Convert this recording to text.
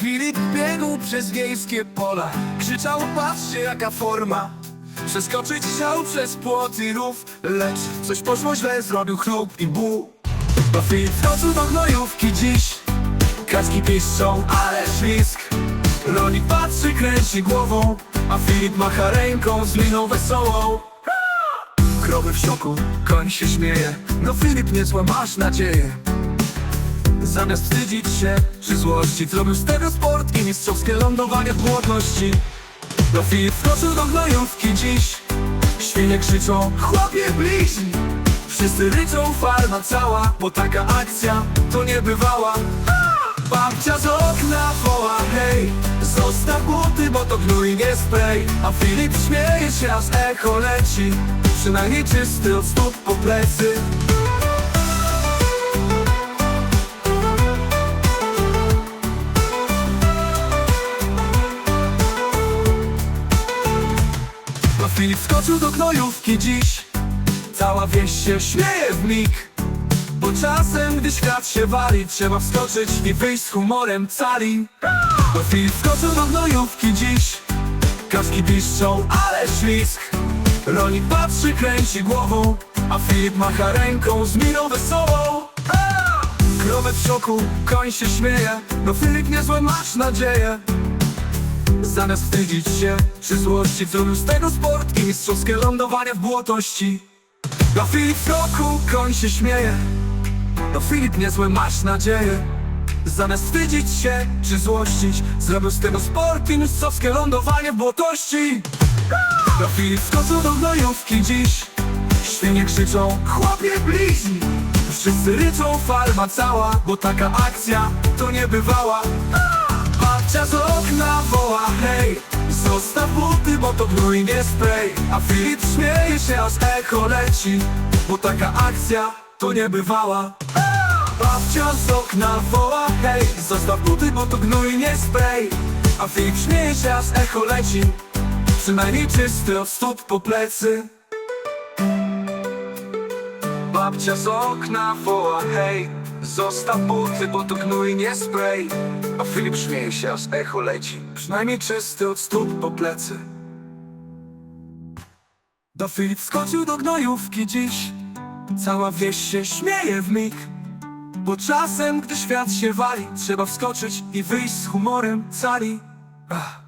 Filip biegł przez wiejskie pola Krzyczał, patrzcie jaka forma. Przeskoczyć chciał przez płoty rów Lecz coś poszło źle, zrobił chrup i ból Bo Filip wchodził do gnojówki dziś Kaczki piszczą, ale ślisk. Ronik patrzy, kręci głową A Filip macha ręką z miną wesołą. Krowy w szoku, koń się śmieje No Filip, niezła masz nadzieję Zamiast wstydzić się czy złości Zrobił z tego sport i mistrzowskie lądowanie w No Filip wkroczył do gnojówki dziś. Świnie krzyczą, chłopie bliźni Wszyscy ryczą, farma cała Bo taka akcja to nie bywała Babcia z okna woła, hej Zostaw buty, bo to gnój nie spray A Filip śmieje się, aż echo leci. Przynajmniej czysty od stóp po plecy Filip wskoczył do gnojówki dziś. Cała wieś się śmieje w mig. Bo czasem, gdy świat się wali Trzeba wskoczyć i wyjść z humorem cali. Bo Filip wskoczył do gnojówki dziś. Kaczki piszczą, ale ślisk. Ronik patrzy, kręci głową A Filip macha ręką z miną wesołą! Krowy w szoku, koń się śmieje. No Filip niezłe masz nadzieję Zamiast wstydzić się czy złości Zrobił z tego sport i mistrzowskie lądowanie w błotości. No Filip w roku, koń się śmieje. No Filip niezłe masz nadzieję. Zamiast wstydzić się czy złościć Zrobił z tego sport i mistrzowskie lądowanie w błotości. No Filip wskoczył do gnojówki dziś. Świnie krzyczą, chłopie bliźni. Wszyscy ryczą, farma cała Bo taka akcja to nie bywała Z okna woła, hej! Zostaw buty, bo to gnój nie spray. A Filip śmieje się, aż echo leci Bo taka akcja to nie bywała Babcia z okna woła, hej! Zostaw buty, bo to gnój nie spray. A Filip śmieje się, aż echo leci Przynajmniej czysty od stóp po plecy. Babcia z okna woła, hej Zostaw buty, bo to gnój nie spray. A Filip śmieje się, aż echo leci. Przynajmniej czysty od stóp po plecy. Do Filip wskoczył do gnojówki dziś. Cała wieś się śmieje w mig. Bo czasem, gdy świat się wali Trzeba wskoczyć i wyjść z humorem cali. Ach.